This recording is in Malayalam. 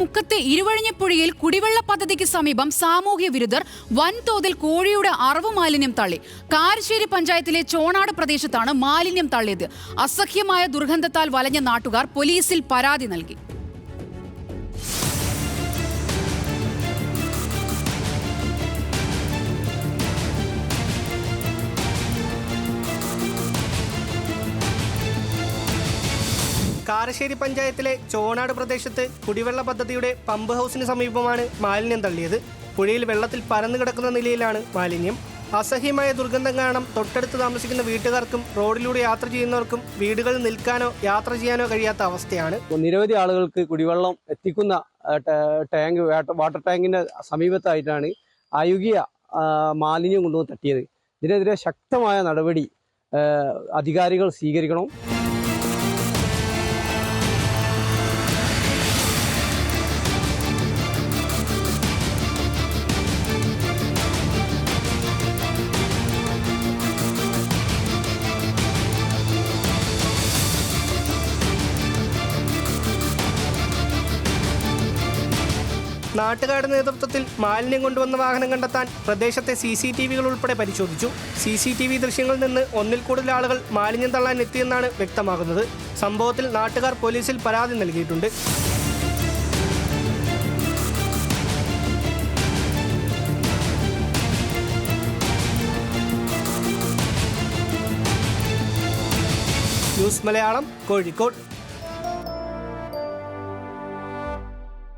മുക്കത്തെ ഇരുവഴിഞ്ഞപ്പുഴയിൽ കുടിവെള്ള പദ്ധതിക്ക് സമീപം സാമൂഹ്യ വിരുദ്ധർ വൻതോതിൽ കോഴിയുടെ അറവ് മാലിന്യം തള്ളി. കാരശ്ശേരി പഞ്ചായത്തിലെ ചോണാട് പ്രദേശത്താണ് മാലിന്യം തള്ളിയത്. അസഹ്യമായ ദുർഗന്ധത്താൽ വലഞ്ഞ നാട്ടുകാർ പോലീസിൽ പരാതി നൽകി. കാരശ്ശേരി പഞ്ചായത്തിലെ ചോണാട് പ്രദേശത്ത് കുടിവെള്ള പദ്ധതിയുടെ പമ്പ് ഹൗസിന് സമീപമാണ് മാലിന്യം തള്ളിയത്. പുഴയിൽ വെള്ളത്തിൽ പരന്നു കിടക്കുന്ന നിലയിലാണ് മാലിന്യം. അസഹ്യമായ ദുർഗന്ധം കാരണം തൊട്ടടുത്ത് താമസിക്കുന്ന വീട്ടുകാർക്കും റോഡിലൂടെ യാത്ര ചെയ്യുന്നവർക്കും വീടുകളിൽ നിൽക്കാനോ യാത്ര ചെയ്യാനോ കഴിയാത്ത അവസ്ഥയാണ്. നിരവധി ആളുകൾക്ക് കുടിവെള്ളം എത്തിക്കുന്ന ടാങ്ക് വാട്ടർ ടാങ്കിന്റെ സമീപത്തായിട്ടാണ് അയുകിയ മാലിന്യം കൊണ്ടുവന്ന് തട്ടിയത്. ഇതിനെതിരെ ശക്തമായ നടപടി അധികാരികൾ സ്വീകരിക്കണം. നാട്ടുകാരുടെ നേതൃത്വത്തിൽ മാലിന്യം കൊണ്ടുവന്ന വാഹനം കണ്ടെത്താൻ പ്രദേശത്തെ സി സി ടി വികൾ ഉൾപ്പെടെ പരിശോധിച്ചു. സി സി ടി വി ദൃശ്യങ്ങളിൽ നിന്ന് ഒന്നിൽ കൂടുതൽ ആളുകൾ മാലിന്യം തള്ളാൻ എത്തിയെന്നാണ് വ്യക്തമാകുന്നത്. സംഭവത്തിൽ നാട്ടുകാർ പോലീസിൽ പരാതി നൽകിയിട്ടുണ്ട്. ന്യൂസ് മലയാളം കോഴിക്കോട്.